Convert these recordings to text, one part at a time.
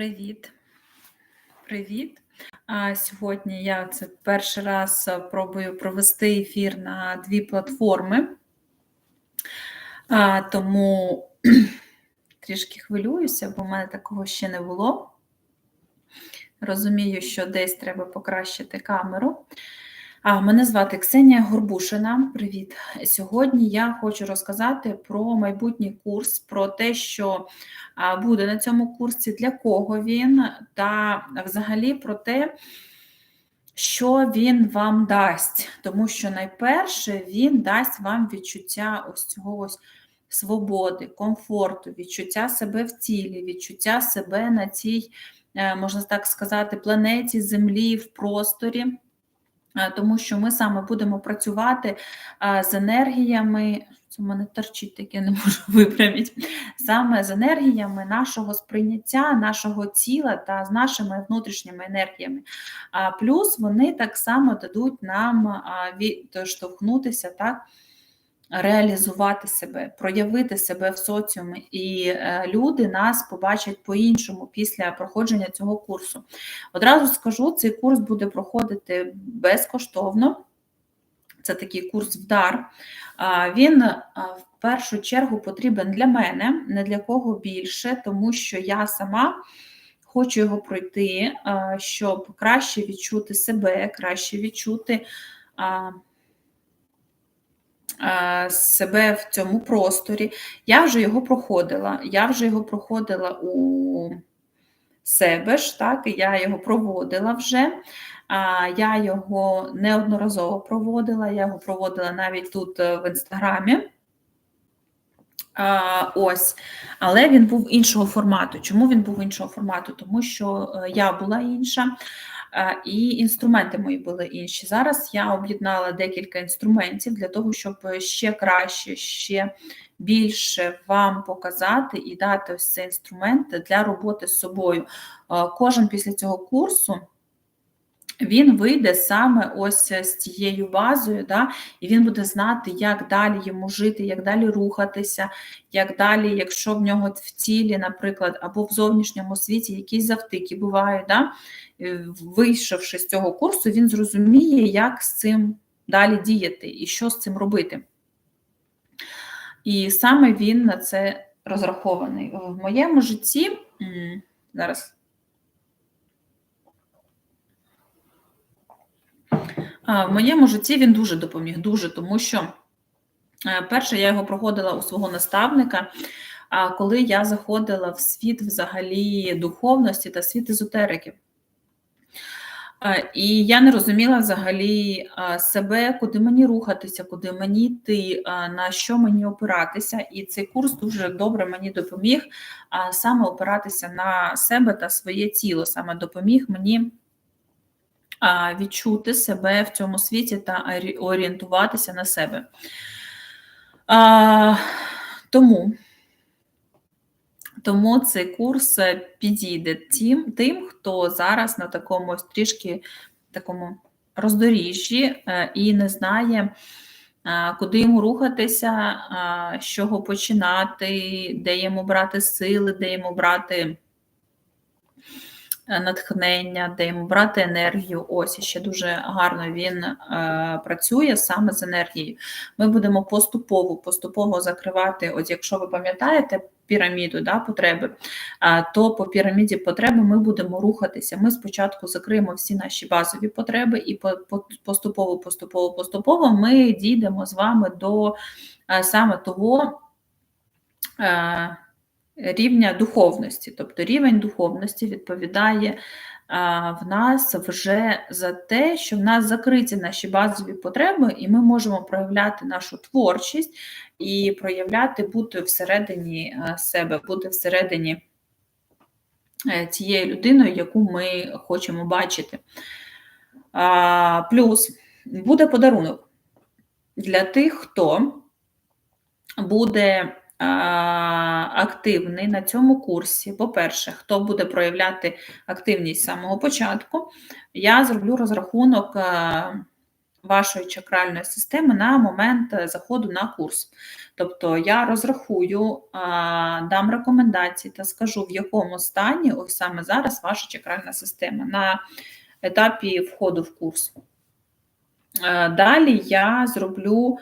Привіт. Привіт. А, Сьогодні я це перший раз е, пробую провести ефір на дві платформи, а, тому трішки хвилююся, бо в мене такого ще не було. Розумію, що десь треба покращити камеру. А, Мене звати Ксенія Горбушина. Привіт. Сьогодні я хочу розказати про майбутній курс, про те, що буде на цьому курсі, для кого він, та взагалі про те, що він вам дасть. Тому що найперше він дасть вам відчуття ось цього ось свободи, комфорту, відчуття себе в тілі, відчуття себе на цій, е, можна так сказати, планеті Землі в просторі. Е, тому що ми саме будемо працювати е, з енергіями. Це мене торчить таке, не можу виправити. Саме з енергіями нашого сприйняття, нашого тіла та з нашими внутрішніми енергіями. Плюс вони так само дадуть нам відштовхнутися так реалізувати себе, проявити себе в соціумі, і е, люди нас побачать по-іншому після проходження цього курсу. Одразу скажу, цей курс буде проходити безкоштовно. Це такий курс вдар. Він в першу чергу потрібен для мене, не для кого більше, тому що я сама хочу його пройти, щоб краще відчути себе, краще відчути себе в цьому просторі. Я вже його проходила. Я вже його проходила у себе ж, так, я його проводила вже. Я його неодноразово проводила, я його проводила навіть тут е, в інстаграмі. Ось, але він був іншого формату. Чому він був іншого формату? Тому що е, я була інша, і інструменти мої були інші. Зараз я об'єднала декілька інструментів для того, щоб ще краще, ще більше вам показати і дати ось цей інструмент для роботи з собою. Кожен після цього курсу. Він вийде саме ось з цією базою, да, і він буде знати, як далі йому жити, як далі рухатися, як далі, якщо в нього в тілі, наприклад, або в зовнішньому світі якісь завтики бувають, да, Е, вийшовши з цього курсу, він зрозуміє, як з цим далі діяти і що з цим робити. І саме він на це розрахований. В моєму житті зараз. В моєму житті він дуже допоміг, дуже, тому що е, перше я його проходила у свого наставника, А коли я заходила в світ взагалі духовності та світ езотерики. І я не розуміла взагалі себе, куди мені рухатися, куди мені йти, на що мені опиратися. І цей курс дуже добре мені допоміг саме опиратися на себе та своє тіло, саме допоміг мені відчути себе в цьому світі та орієнтуватися на себе. Тому тому цей курс е, підійде тим, тим, хто зараз на такому трішки такому роздоріжжі е, і не знає, е, куди йому рухатися, з чого починати, де йому брати сили, де йому брати. Е, натхнення, де йому брати енергію. Ось і ще дуже гарно він е, працює саме з енергією. Ми будемо поступово поступово закривати, от якщо ви пам'ятаєте, піраміду да, потреби, то по піраміді потреби ми будемо рухатися. Ми спочатку закриємо всі наші базові потреби, і поступово, поступово, поступово ми дійдемо з вами до е, саме того. Рівня духовності, тобто рівень духовності відповідає в нас вже за те, що в нас закриті наші базові потреби, і ми можемо проявляти нашу творчість і проявляти, бути всередині себе, бути всередині е, тією людиною, яку ми хочемо бачити. Плюс буде подарунок для тих, хто буде активний на цьому курсі. По-перше, хто буде проявляти активність з самого початку, я зроблю розрахунок вашої чакральної системи на момент е, заходу на курс. Тобто я розрахую, дам рекомендації та скажу, в якому стані ось саме зараз ваша чакральна система на етапі входу в курс. Е, далі я зроблю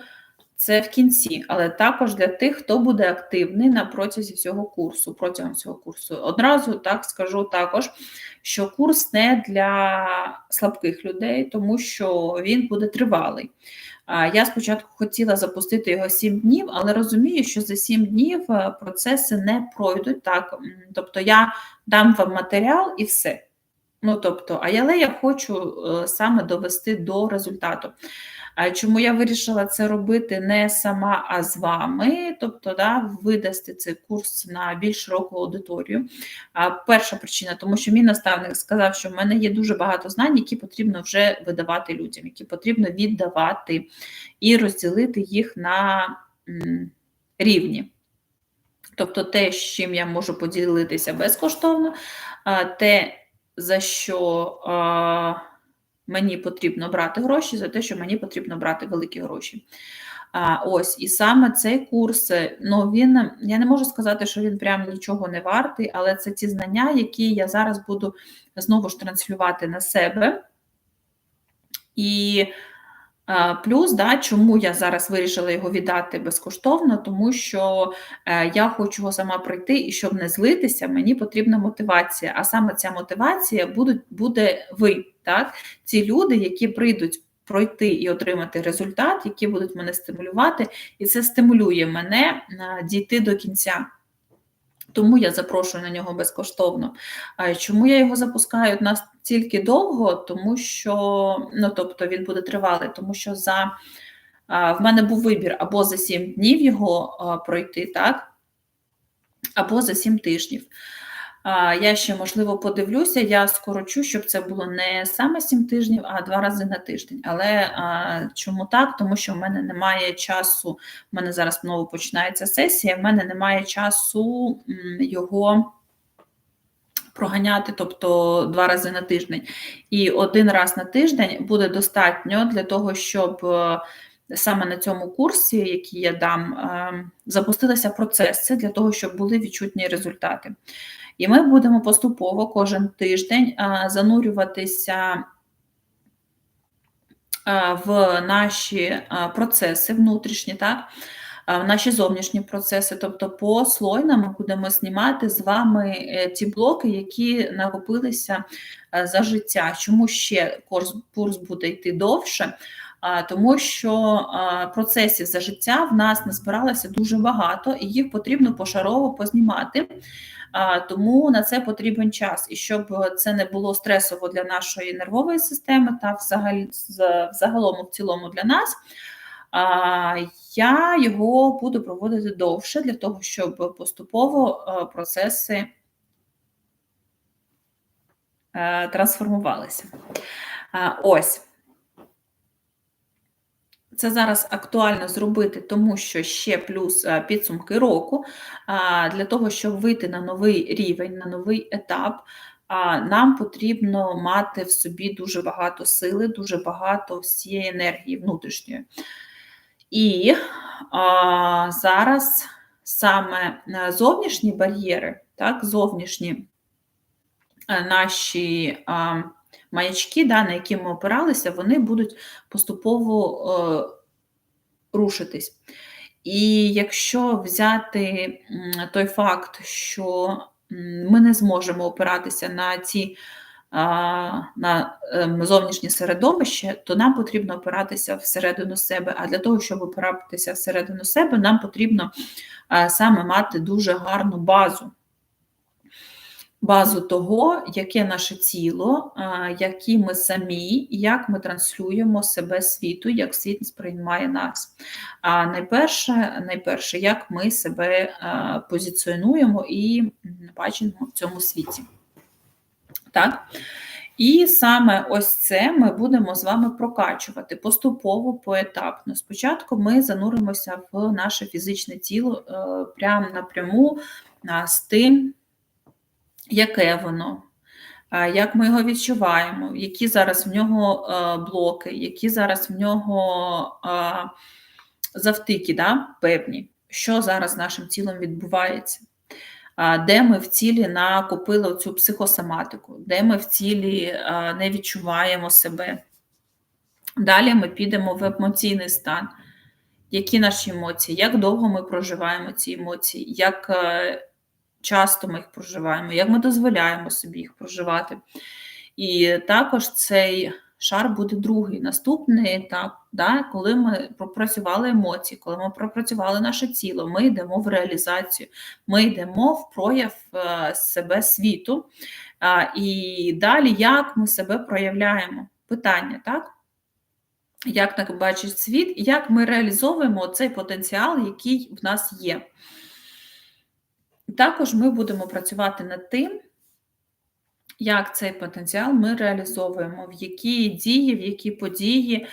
це в кінці, але також для тих, хто буде активний на протязі всього курсу. Протягом всього курсу. Одразу так скажу також, що курс не для слабких людей, тому що він буде тривалий. Я спочатку хотіла запустити його 7 днів, але розумію, що за 7 днів е, процеси не пройдуть так. Тобто я дам вам матеріал і все. Ну тобто, але я хочу е, саме довести до результату. Чому я вирішила це робити не сама, а з вами, тобто да, видасти цей курс на більш широку аудиторію. Перша причина, тому що мій наставник сказав, що в мене є дуже багато знань, які потрібно вже видавати людям, які потрібно віддавати і розділити їх на рівні. Тобто те, з чим я можу поділитися безкоштовно, те, за що мені потрібно брати гроші, за те, що мені потрібно брати великі гроші. А, Ось, і саме цей курс, ну він я не можу сказати, що він прям нічого не вартий, але це ті знання, які я зараз буду знову ж транслювати на себе. І Плюс, да, чому я зараз вирішила його віддати безкоштовно, тому що е, я хочу його сама пройти, і щоб не злитися, мені потрібна мотивація. А саме ця мотивація буде, буде ви, так? ці люди, які прийдуть пройти і отримати результат, які будуть мене стимулювати, і це стимулює мене е, дійти до кінця. Тому я запрошую на нього безкоштовно. Чому я його запускаю настільки довго? Тому що ну тобто він буде тривалий, тому що за в мене був вибір або за 7 днів його пройти, так, або за 7 тижнів. Я ще, можливо, подивлюся, я скорочу, щоб це було не саме 7 тижнів, а два рази на тиждень. Але чому так? Тому що в мене немає часу, в мене зараз знову починається сесія, в мене немає часу його. Проганяти, тобто два рази на тиждень. І один раз на тиждень буде достатньо для того, щоб е, саме на цьому курсі, який я дам, е, запустилися процеси для того, щоб були відчутні результати. І ми будемо поступово кожен тиждень занурюватися в наші процеси внутрішні, так? В наші зовнішні процеси, тобто по слойно ми будемо знімати з вами е, ті блоки, які накопилися е, за життя. Чому ще курс буде йти довше? Тому що процесів за життя в нас назбиралося дуже багато, і їх потрібно пошарово познімати. Тому на це потрібен час, і щоб це не було стресово для нашої нервової системи, та взагалі загалом в цілому для нас. Я його буду проводити довше для того, щоб поступово процеси е, трансформувалися. Ось. Це зараз актуально зробити, тому що ще плюс е, підсумки року для того, щоб вийти на новий рівень, на новий етап. Нам потрібно мати в собі дуже багато сили, дуже багато всієї енергії внутрішньої. І а, зараз саме е, зовнішні бар'єри, так, зовнішні е, наші. А, маячки, да, на які ми опиралися, вони будуть поступово е, рушитись. І якщо взяти той факт, що ми не зможемо опиратися на ці на ем, зовнішнє середовище, то нам потрібно опиратися всередину себе. А для того, щоб опиратися всередину себе, нам потрібно саме мати дуже гарну базу базу того, яке наше тіло, які ми самі, як ми транслюємо себе світу, як світ сприймає нас. А найперше, найперше, як ми себе позиціонуємо і бачимо в цьому світі. Так? І саме ось це ми будемо з вами прокачувати поступово, поетапно. Спочатку ми зануримося в наше фізичне тіло е, прямо напряму з тим, яке воно, е, як ми його відчуваємо, які зараз в нього е, блоки, які зараз в нього е, завтики да, певні, що зараз з нашим тілом відбувається, де ми в цілі накопили цю психосоматику, де ми в цілі не відчуваємо себе. Далі ми підемо в емоційний стан. Які наші емоції, як довго ми проживаємо ці емоції, як часто ми їх проживаємо, як ми дозволяємо собі їх проживати. І також цей шар буде другий, наступний етап, да, коли ми пропрацювали емоції, коли ми пропрацювали наше тіло, ми йдемо в реалізацію, ми йдемо в прояв е, себе світу. І далі, як ми себе проявляємо? Питання, так? Як так бачить світ, і як ми реалізовуємо цей потенціал, який в нас є. Також ми будемо працювати над тим, як цей потенціал ми реалізовуємо, в які дії, в які події,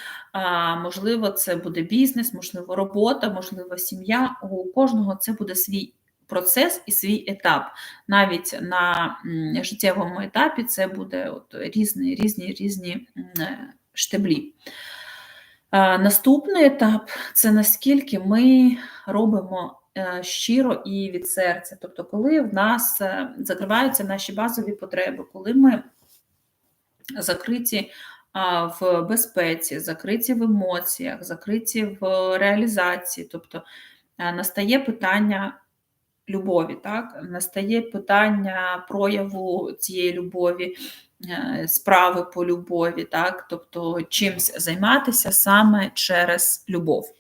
можливо, це буде бізнес, можливо, робота, можливо, сім'я. У кожного це буде свій процес і свій етап. Навіть на життєвому етапі це буде от різні різні різні штеблі. Наступний етап це наскільки ми робимо Е, щиро і від серця. Тобто, коли в нас е, закриваються наші базові потреби, коли ми закриті в безпеці, закриті в емоціях, закриті в реалізації, тобто е, настає питання. Любові, так, настає питання прояву цієї любові, справи по любові, так, тобто чимсь займатися саме через любов.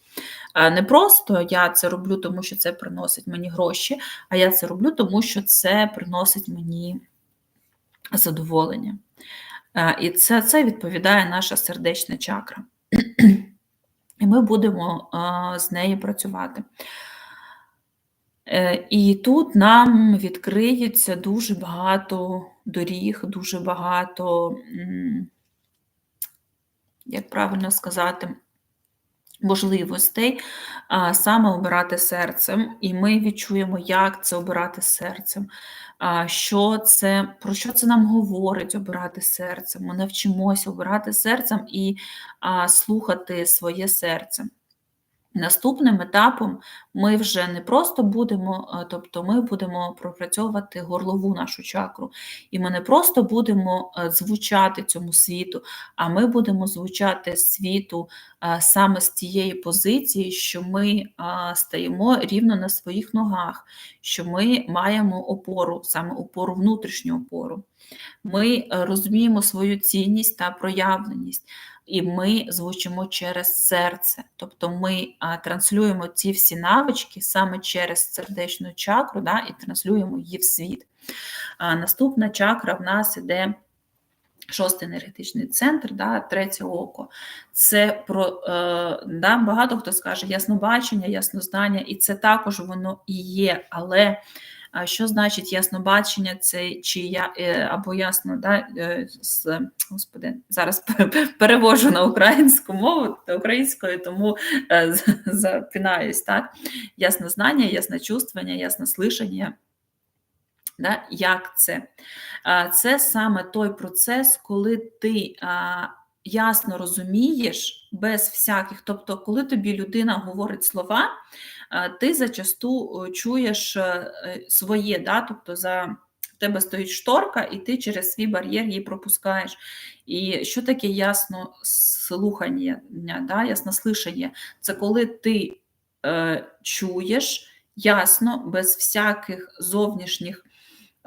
Не просто я це роблю, тому що це приносить мені гроші, а я це роблю, тому що це приносить мені задоволення. І це це відповідає наша сердечна чакра. І ми будемо з нею працювати. Е, і тут нам відкриється дуже багато доріг, дуже багато, як правильно сказати, можливостей а, саме обирати серцем, і ми відчуємо, як це обирати серцем, а, що це, про що це нам говорить обирати серцем. Ми навчимося обирати серцем і а, слухати своє серце. Наступним етапом ми вже не просто будемо, е, тобто ми будемо пропрацьовувати горлову нашу чакру, і ми не просто будемо е, звучати цьому світу, а ми будемо звучати світу е, саме з тієї позиції, що ми стаємо рівно на своїх ногах, що ми маємо опору, саме опору, внутрішню опору. Ми розуміємо свою цінність та проявленість і ми звучимо через серце. Тобто ми транслюємо ці всі навички саме через сердечну чакру да, і транслюємо її в світ. А, Наступна чакра в нас іде. Шостий енергетичний центр, да, третє око. Це про е, да, багато хто скаже яснобачення, яснознання, і це також воно і є, але що значить яснобачення, це чи я е, або ясно, да, е, з господи, зараз перевожу на українську мову та українською, тому е, запинаюсь. так, Яснознання, ясночувствування, яснослишання. Да, Як це? Це саме той процес, коли ти ясно розумієш без всяких, тобто, коли тобі людина говорить слова, ти зачасту чуєш е, своє, да, тобто за в тебе стоїть шторка, і ти через свій бар'єр її пропускаєш. І що таке ясно слухання, да, яснослишання? Це коли ти е, чуєш ясно, без всяких зовнішніх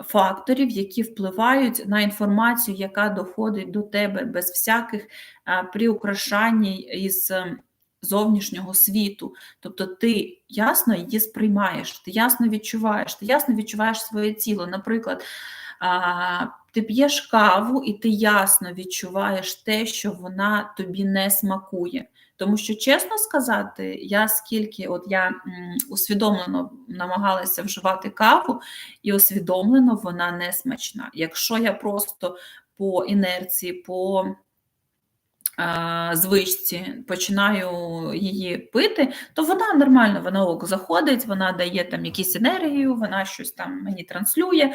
факторів, які впливають на інформацію, яка доходить до тебе без всяких е, приукрашань із зовнішнього світу. Тобто ти ясно її сприймаєш, ти ясно відчуваєш, ти ясно відчуваєш своє тіло. Наприклад, ти п'єш каву, і ти ясно відчуваєш те, що вона тобі не смакує. Тому що, чесно сказати, я скільки от я усвідомлено намагалася вживати каву, і усвідомлено вона не смачна. Якщо я просто по інерції, по звичці починаю її пити, то вона нормально, вона ок заходить, вона дає там якісь енергію, вона щось там мені транслює,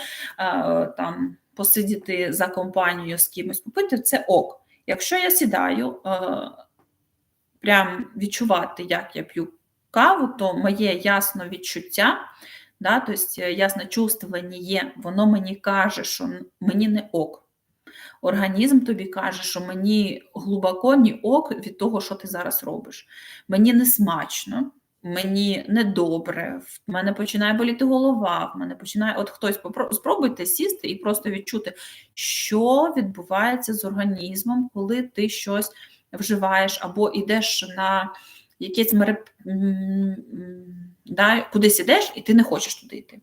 там посидіти за компанією з кимось, попити це ок. Якщо я сідаю, прям відчувати, як я п'ю каву, то моє ясне відчуття, да, тобто ясне чувствування воно мені каже, що мені не ок. Організм тобі каже, що мені глибоко ні ок від того, що ти зараз робиш. Мені не смачно, мені недобре, в мене починає боліти голова, в мене починає. От хтось спробуйте сісти і просто відчути, що відбувається з організмом, коли ти щось вживаєш або йдеш на якесь мереп... да, кудись ідеш, і ти не хочеш туди йти.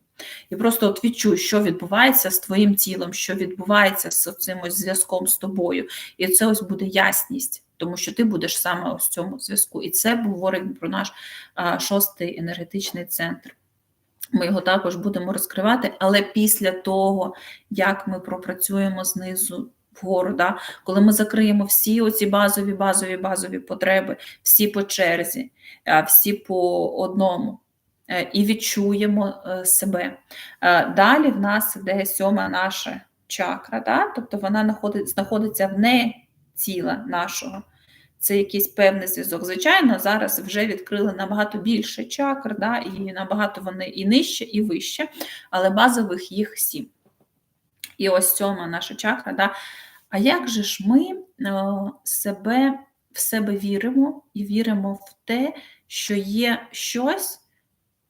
І просто от відчуй, що відбувається з твоїм тілом, що відбувається з цим ось зв'язком з тобою. І це ось буде ясність, тому що ти будеш саме ось в цьому зв'язку. І це говорить про наш а, шостий енергетичний центр. Ми його також будемо розкривати, але після того, як ми пропрацюємо знизу вгору, да, коли ми закриємо всі оці базові, базові, базові потреби, всі по черзі, всі по одному. Е, і відчуємо е, себе. Е, далі в нас іде сьома наша чакра, да? тобто вона знаходиться вне тіла нашого. Це якийсь певний зв'язок. Звичайно, зараз вже відкрили набагато більше чакр, да? і набагато вони і нижче, і вище, але базових їх сім. І ось сьома наша чакра. Да? А як же ж ми себе, в себе віримо і віримо в те, що є щось,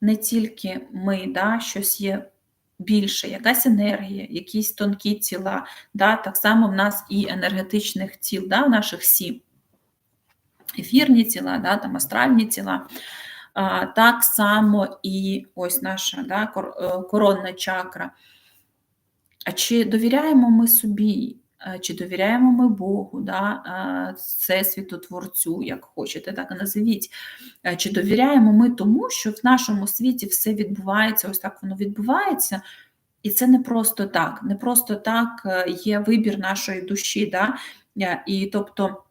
не тільки ми, да, щось є більше, якась енергія, якісь тонкі тіла. Да, Так само в нас і енергетичних тіл, да, наших сім. Ефірні тіла, да, там астральні тіла. Так само і ось наша да, е, коронна чакра. А чи довіряємо ми собі? Е, чи довіряємо ми Богу, да, це світотворцю, як хочете, так називіть. Е, чи довіряємо ми тому, що в нашому світі все відбувається, ось так воно відбувається, і це не просто так. Не просто так є вибір нашої душі. Да? І тобто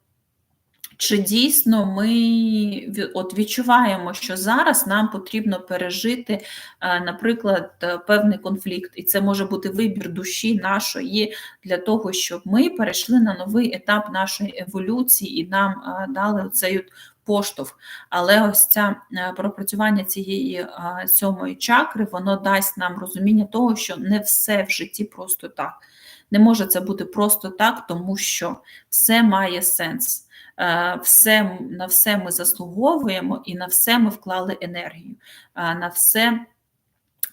чи дійсно ми от відчуваємо, що зараз нам потрібно пережити, е, наприклад, е, певний конфлікт, і це може бути вибір душі нашої для того, щоб ми перейшли на новий етап нашої еволюції і нам е, дали цей поштовх. Але ось це пропрацювання цієї сьомої чакри, воно дасть нам розуміння того, що не все в житті просто так. Не може це бути просто так, тому що все має сенс. Все, на все ми заслуговуємо і на все ми вклали енергію. На все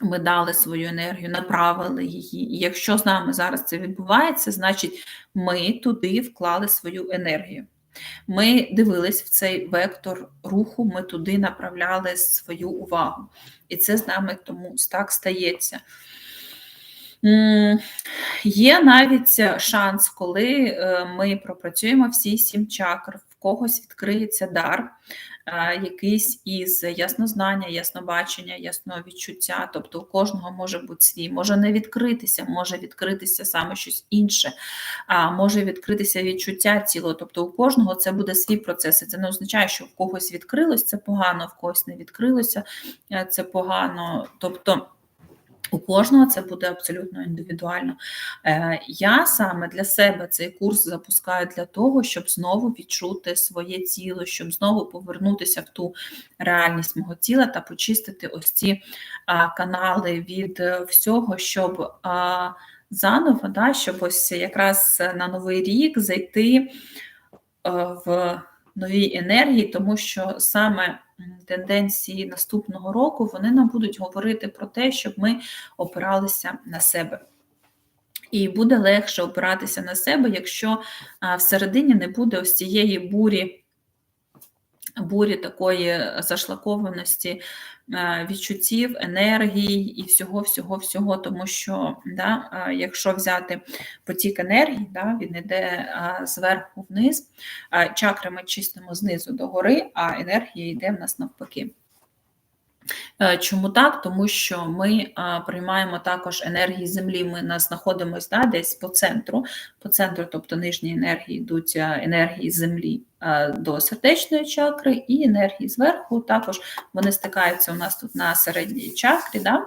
ми дали свою енергію, направили її. І якщо з нами зараз це відбувається, значить ми туди вклали свою енергію. Ми дивились в цей вектор руху, ми туди направляли свою увагу. І це з нами тому так стається. Є навіть шанс, коли е, ми пропрацюємо всі сім чакр, в когось відкриється дар, е, якийсь із яснознання, яснобачення, ясновідчуття. Тобто у кожного може бути свій, може не відкритися, може відкритися саме щось інше, а може відкритися відчуття тіла. Тобто у кожного це буде свій процес. Це не означає, що в когось відкрилось це погано, в когось не відкрилося е, це погано. Тобто у кожного це буде абсолютно індивідуально. Е, я саме для себе цей курс запускаю для того, щоб знову відчути своє тіло, щоб знову повернутися в ту реальність мого тіла та почистити ось ці канали від всього, щоб заново, щоб ось якраз на новий рік зайти е, в новій енергії, тому що саме тенденції наступного року вони нам будуть говорити про те, щоб ми опиралися на себе. І буде легше опиратися на себе, якщо всередині не буде ось цієї бурі бурі такої зашлакованості е, відчуттів, енергії і всього, всього, всього, тому що да, е, якщо взяти потік енергії, да, він йде е, зверху вниз, чакри ми чистимо знизу до гори, а енергія йде в нас навпаки. Е, чому так? Тому що ми приймаємо також енергії землі. Ми нас знаходимося да, десь по центру, по центру, тобто нижні енергії йдуть е, енергії землі е, до сердечної чакри, і енергії зверху також вони стикаються у нас тут на середній чакрі. Да?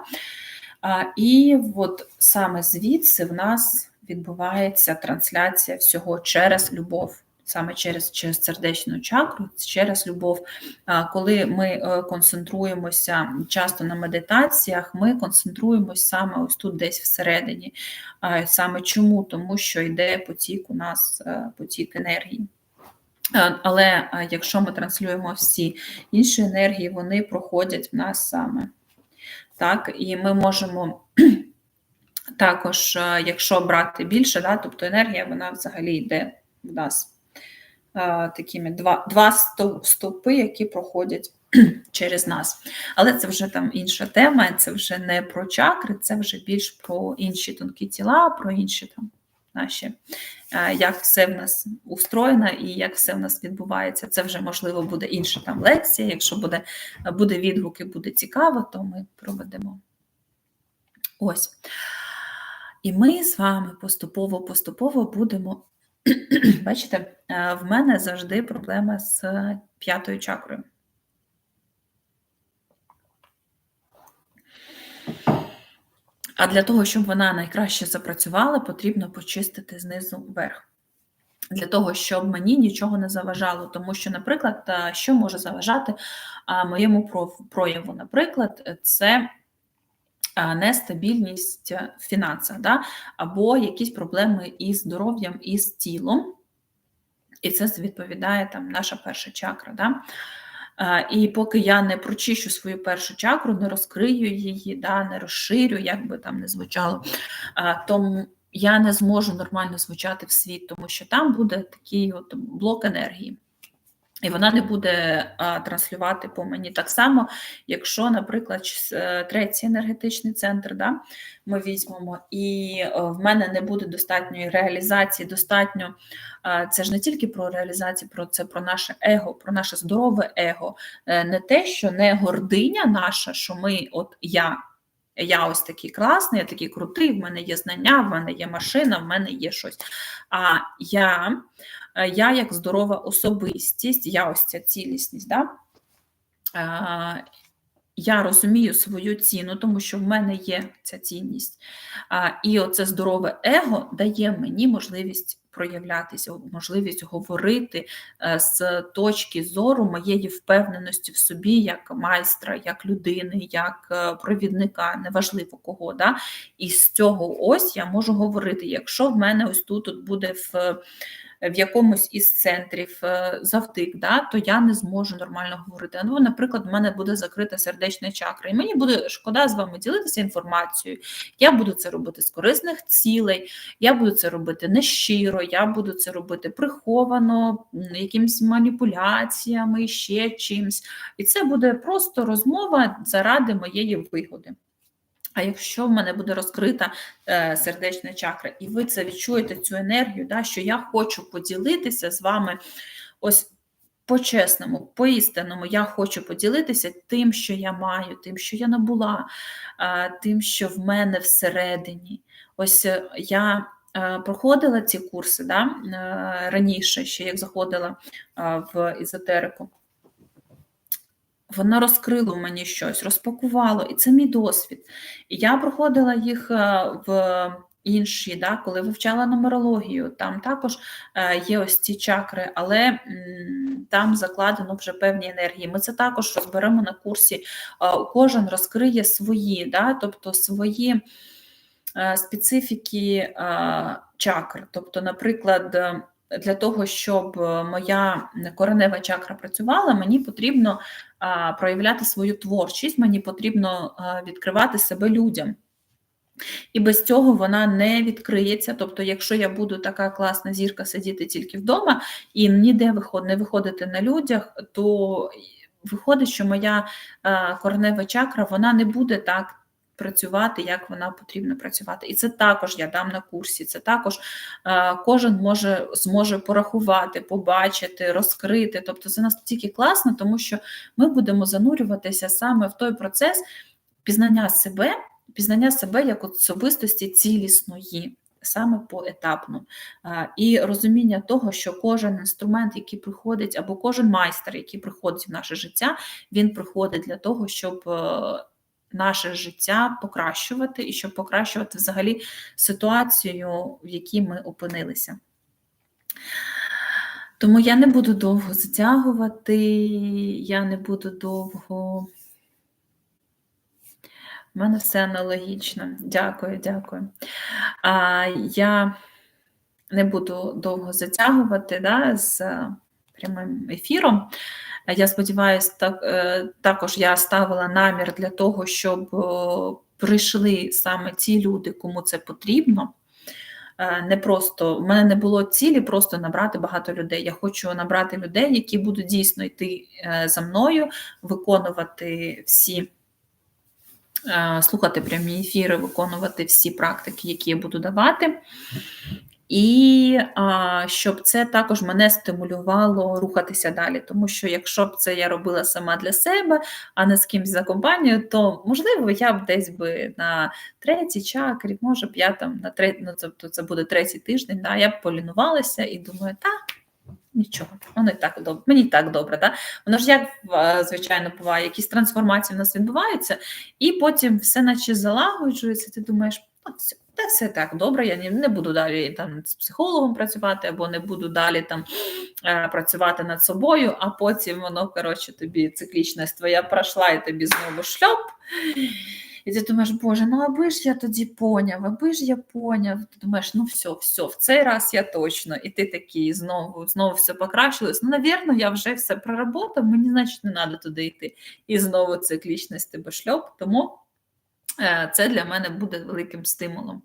І от саме звідси в нас відбувається трансляція всього через любов. Саме через через сердечну чакру, через любов. Коли ми е, концентруємося часто на медитаціях, ми концентруємося саме ось тут, десь всередині. Саме чому? Тому що йде потік у нас е, потік енергії. Але якщо ми транслюємо всі інші енергії, вони проходять в нас саме. Так, І ми можемо також, якщо брати більше, да, тобто енергія, вона взагалі йде в нас такими два два стовпи, які проходять через нас. Але це вже там інша тема, це вже не про чакри, це вже більш про інші тонкі тіла, про інші там наші, як все в нас устроєно і як все в нас відбувається. Це вже, можливо, буде інша там лекція. Якщо буде, буде відгуки, буде цікаво, то ми проведемо. Ось. І ми з вами поступово-поступово будемо. Бачите, в мене завжди проблема з п'ятою чакрою. А для того, щоб вона найкраще запрацювала, потрібно почистити знизу вверх. Для того, щоб мені нічого не заважало. Тому що, наприклад, що може заважати моєму прояву? Наприклад, це нестабільність в фінансах, да? або якісь проблеми із здоров'ям із тілом. І це відповідає там наша перша чакра. Да? І поки я не прочищу свою першу чакру, не розкрию її, да, не розширю, як би там не звучало, то я не зможу нормально звучати в світ, тому що там буде такий от блок енергії. І вона не буде а, транслювати по мені так само, якщо, наприклад, е, третій енергетичний центр да, ми візьмемо, і е, в мене не буде достатньої реалізації, достатньо а, це ж не тільки про реалізацію, про це про наше его, про наше здорове его, е, не те, що не гординя наша, що ми, от я. Я ось такий класний, я такий крутий, в мене є знання, в мене є машина, в мене є щось. А я я як здорова особистість, я ось ця цілісність. Да? Е, я розумію свою ціну, тому що в мене є ця цінність. І оце здорове его дає мені можливість проявлятися, можливість говорити е, з точки зору моєї впевненості в собі, як майстра, як людини, як провідника, неважливо кого. Да? І з цього ось я можу говорити. Якщо в мене ось тут, тут буде в в якомусь із центрів е, завтик, да, то я не зможу нормально говорити. Ну, наприклад, в мене буде закрита сердечна чакра, і мені буде шкода з вами ділитися інформацією. Я буду це робити з корисних цілей, я буду це робити нещиро, я буду це робити приховано, якимись маніпуляціями, ще чимось. І це буде просто розмова заради моєї вигоди. А якщо в мене буде розкрита е, сердечна чакра, і ви це відчуєте цю енергію, да, що я хочу поділитися з вами ось по-чесному, по-істинному, я хочу поділитися тим, що я маю, тим, що я набула, е, тим, що в мене всередині. Ось е, я е, проходила ці курси да, е, раніше, ще як заходила е, в езотерику. Воно розкрило мені щось, розпакувало, і це мій досвід. І я проходила їх е, в інші, да, коли вивчала нумерологію, там також е, є ось ці чакри, але там закладено вже певні енергії. Ми це також розберемо на курсі. Е, кожен розкриє свої, да, тобто свої специфіки чакр. Тобто, наприклад, для того, щоб моя коренева чакра працювала, мені потрібно проявляти свою творчість, мені потрібно відкривати себе людям. І без цього вона не відкриється. Тобто, якщо я буду така класна зірка сидіти тільки вдома і ніде не виходити на людях, то виходить, що моя коренева чакра вона не буде так працювати, як вона потрібно працювати. І це також я дам на курсі. Це також е, кожен може зможе порахувати, побачити, розкрити. Тобто, це настільки класно, тому що ми будемо занурюватися саме в той процес пізнання себе, пізнання себе як особистості цілісної. Саме поетапно. І розуміння того, що кожен інструмент, який приходить, або кожен майстер, який приходить в наше життя, він приходить для того, щоб е, наше життя покращувати і щоб покращувати взагалі ситуацію, в якій ми опинилися. Тому я не буду довго затягувати, я не буду довго. У мене все аналогічно. Дякую, дякую. А, Я не буду довго затягувати да, з прямим ефіром. Я сподіваюся, так, е, також я ставила намір для того, щоб прийшли саме ті люди, кому це потрібно. Е, не просто в мене не було цілі просто набрати багато людей. Я хочу набрати людей, які будуть дійсно йти е, за мною, виконувати всі, слухати прямі ефіри, виконувати всі практики, які я буду давати. І а, щоб це також мене стимулювало рухатися далі. Тому що якщо б це я робила сама для себе, а не з кимось за компанію, то можливо я б десь би на третій чакрі, може б я там на третій, ну тобто це буде третій тиждень, да, я б полінувалася і думаю, та нічого, воно і так добре, мені так добре. Да? Воно ж як звичайно буває, якісь трансформації в нас відбуваються, і потім все наче залагоджується, ти думаєш, все та все так добре, я не буду далі там з психологом працювати, або не буду далі там е, працювати над собою, а потім воно, коротше, тобі циклічність твоя пройшла, і тобі знову шльоп. І ти думаєш, Боже, ну аби ж я тоді поняв, аби ж я поняв. Ти думаєш, ну все, все, в цей раз я точно. І ти такий знову знову все покращилось. Ну, навірно, я вже все проработав, мені, значить, не треба туди йти. І знову циклічність тебе шльоп. Тому це для мене буде великим стимулом.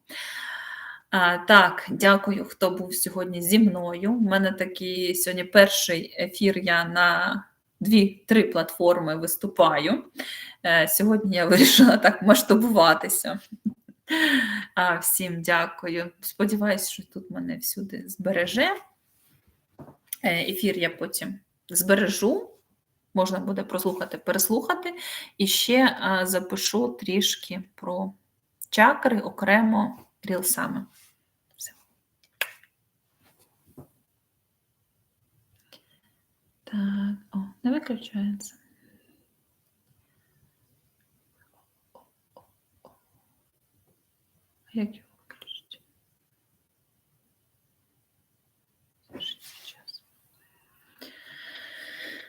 Так, дякую, хто був сьогодні зі мною. У мене такий сьогодні перший ефір. Я на дві-три платформи виступаю. Е, сьогодні я вирішила так масштабуватися. Всім дякую. Сподіваюсь, що тут мене всюди збереже. Е, ефір я потім збережу можна буде прослухати, переслухати. І ще запишу трішки про чакри окремо рілсами. Все. Так, о, не виключається. Як